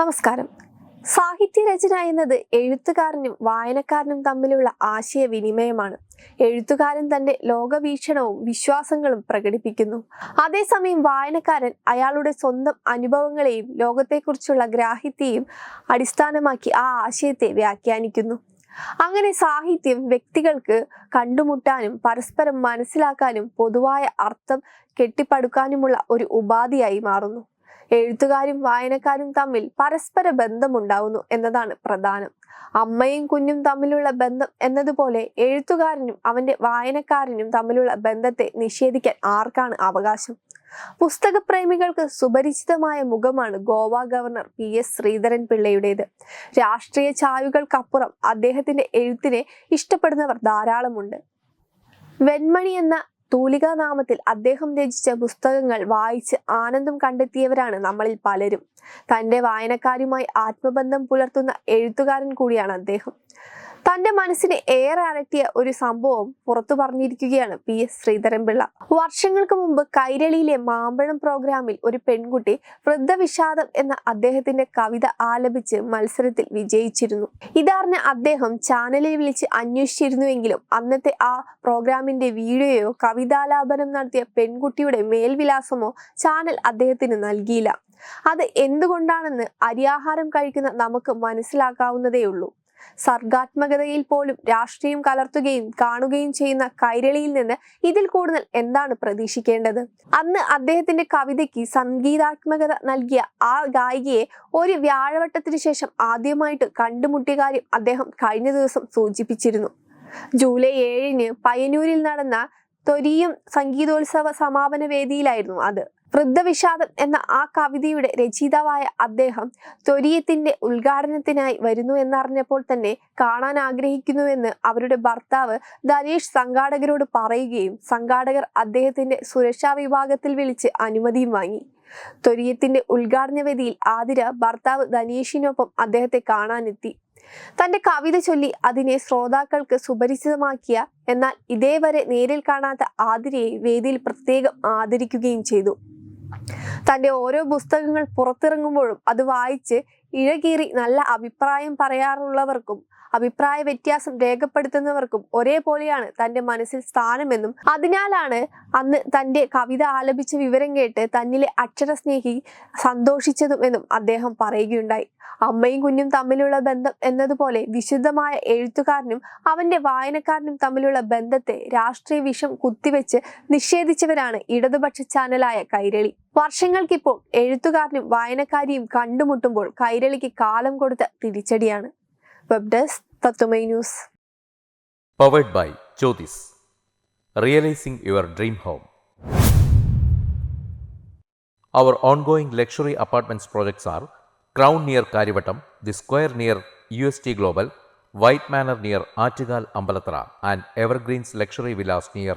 നമസ്കാരം. സാഹിത്യരചന എന്നത് എഴുത്തുകാരനും വായനക്കാരനും തമ്മിലുള്ള ആശയവിനിമയമാണ് എഴുത്തുകാരൻ തന്റെ ലോകവീക്ഷണവും വിശ്വാസങ്ങളും പ്രകടിപ്പിക്കുന്നു. അതേസമയം വായനക്കാരൻ അയാളുടെ സ്വന്തം അനുഭവങ്ങളെയും ലോകത്തെക്കുറിച്ചുള്ള ഗ്രാഹ്യത്തെയും അടിസ്ഥാനമാക്കി ആ ആശയത്തെ വ്യാഖ്യാനിക്കുന്നു. അങ്ങനെ സാഹിത്യം വ്യക്തികൾക്ക് കണ്ടുമുട്ടാനും പരസ്പരം മനസ്സിലാക്കാനും പൊതുവായ അർത്ഥം കെട്ടിപ്പടുക്കാനുമുള്ള ഒരു ഉപാധിയായി മാറുന്നു. എഴുത്തുകാരും വായനക്കാരും തമ്മിൽ പരസ്പര ബന്ധമുണ്ടാവുന്നു എന്നതാണ് പ്രധാനം. അമ്മയും കുഞ്ഞും തമ്മിലുള്ള ബന്ധം എന്നതുപോലെ എഴുത്തുകാരനും അവന്റെ വായനക്കാരനും തമ്മിലുള്ള ബന്ധത്തെ നിഷേധിക്കാൻ ആർക്കാണ് അവകാശം? പുസ്തകപ്രേമികൾക്ക് സുപരിചിതമായ മുഖമാണ് Goa governor P S Sreedharan പിള്ളയുടേത്. രാഷ്ട്രീയ ചായ്വുകൾക്കപ്പുറം അദ്ദേഹത്തിന്റെ എഴുത്തിനെ ഇഷ്ടപ്പെടുന്നവർ ധാരാളമുണ്ട്. വെൺമണി എന്ന തൂലികാനാമത്തിൽ അദ്ദേഹം രചിച്ച പുസ്തകങ്ങൾ വായിച്ച് ആനന്ദം കണ്ടെത്തിയവരാണ് നമ്മളിൽ പലരും. തന്റെ വായനക്കാരുമായി ആത്മബന്ധം പുലർത്തുന്ന എഴുത്തുകാരൻ കൂടിയാണ് അദ്ദേഹം. തന്റെ മനസ്സിനെ ഏറെ അലട്ടിയ ഒരു സംഭവം പുറത്തു പറഞ്ഞിരിക്കുകയാണ് പി എസ് ശ്രീധരൻപിള്ള. വർഷങ്ങൾക്ക് മുമ്പ് കൈരളിയിലെ മാമ്പഴം പ്രോഗ്രാമിൽ ഒരു പെൺകുട്ടി വൃദ്ധവിഷാദം എന്ന അദ്ദേഹത്തിന്റെ കവിത ആലപിച്ച് മത്സരത്തിൽ വിജയിച്ചിരുന്നു. ഇതറിഞ്ഞ അദ്ദേഹം ചാനലിൽ വിളിച്ച് അന്വേഷിച്ചിരുന്നുവെങ്കിലും അന്നത്തെ ആ പ്രോഗ്രാമിന്റെ വീഡിയോയോ കവിതാലാപനം നടത്തിയ പെൺകുട്ടിയുടെ മേൽവിലാസമോ ചാനൽ അദ്ദേഹത്തിന് നൽകിയില്ല. അത് എന്തുകൊണ്ടാണെന്ന് അരിയാഹാരം കഴിക്കുന്ന നമുക്ക് മനസ്സിലാക്കാവുന്നതേയുള്ളൂ. സർഗാത്മകതയിൽ പോലും രാഷ്ട്രീയം കലർത്തുകയും കാണുകയും ചെയ്യുന്ന കൈരളിയിൽ നിന്ന് ഇതിൽ കൂടുതൽ എന്താണ് പ്രതീക്ഷിക്കേണ്ടത്? അന്ന് അദ്ദേഹത്തിന്റെ കവിതയ്ക്ക് സംഗീതാത്മകത നൽകിയ ആ ഗായികയെ ഒരു വ്യാഴവട്ടത്തിന് ശേഷം ആദ്യമായിട്ട് കണ്ടുമുട്ടിയ കാര്യം അദ്ദേഹം കഴിഞ്ഞ ദിവസം സൂചിപ്പിച്ചിരുന്നു. ജൂലൈ ഏഴിന് പയ്യന്നൂരിൽ നടന്ന തൊരിയും സംഗീതോത്സവ സമാപന വേദിയിലായിരുന്നു അത്. വൃദ്ധവിഷാദം എന്ന ആ കവിതയുടെ രചയിതാവായ അദ്ദേഹം ത്വരീയത്തിന്റെ ഉദ്ഘാടനത്തിനായി വരുന്നു എന്നറിഞ്ഞപ്പോൾ തന്നെ കാണാൻ ആഗ്രഹിക്കുന്നുവെന്ന് അവരുടെ ഭർത്താവ് ധനേഷ് സംഘാടകരോട് പറയുകയും സംഘാടകർ അദ്ദേഹത്തിന്റെ സുരക്ഷാ വിഭാഗത്തിൽ വിളിച്ച് അനുമതിയും വാങ്ങി. ത്വരീയത്തിന്റെ ഉദ്ഘാടന വേദിയിൽ ആതിര ഭർത്താവ് ധനേഷിനൊപ്പം അദ്ദേഹത്തെ കാണാനെത്തി. തന്റെ കവിത ചൊല്ലി അതിനെ ശ്രോതാക്കൾക്ക് സുപരിചിതമാക്കിയ എന്നാൽ ഇതേവരെ നേരിൽ കാണാത്ത ആതിരയെ വേദിയിൽ പ്രത്യേകം ആദരിക്കുകയും ചെയ്തു. തന്റെ ഓരോ പുസ്തകങ്ങൾ പുറത്തിറങ്ങുമ്പോഴും അത് വായിച്ച് ഇഴകീറി നല്ല അഭിപ്രായം പറയാറുള്ളവർക്കും അഭിപ്രായ വ്യത്യാസം രേഖപ്പെടുത്തുന്നവർക്കും ഒരേപോലെയാണ് തന്റെ മനസ്സിൽ സ്ഥാനമെന്നും. അതിനാലാണ് അന്ന് തന്റെ കവിത ആലപിച്ച വിവരം കേട്ട് തന്നിലെ അക്ഷരസ്നേഹി സന്തോഷിച്ചതും എന്നും അദ്ദേഹം പറയുകയുണ്ടായി. അമ്മയും കുഞ്ഞും തമ്മിലുള്ള ബന്ധം എന്നതുപോലെ വിശുദ്ധമായ എഴുത്തുകാരനും അവന്റെ വായനക്കാരനും തമ്മിലുള്ള ബന്ധത്തെ രാഷ്ട്രീയ വിഷം കുത്തിവെച്ച് നിഷേധിച്ചവരാണ് ഇടതുപക്ഷ ചാനലായ കൈരളി. വർഷങ്ങൾക്കിപ്പോൾ എഴുത്തുകാരനും വായനക്കാരിയും കണ്ടുമുട്ടുമ്പോൾ കൈരളിക്ക് കാലം കൊടുത്ത തിരിച്ചടിയാണ് web desk Tatwamayi news powered by Jyothis realising your dream home Our ongoing luxury apartments projects are Crown near Karivattam, The Square near UST Global, White Manor near Achigal Ambalatra, and Evergreens Luxury Villas near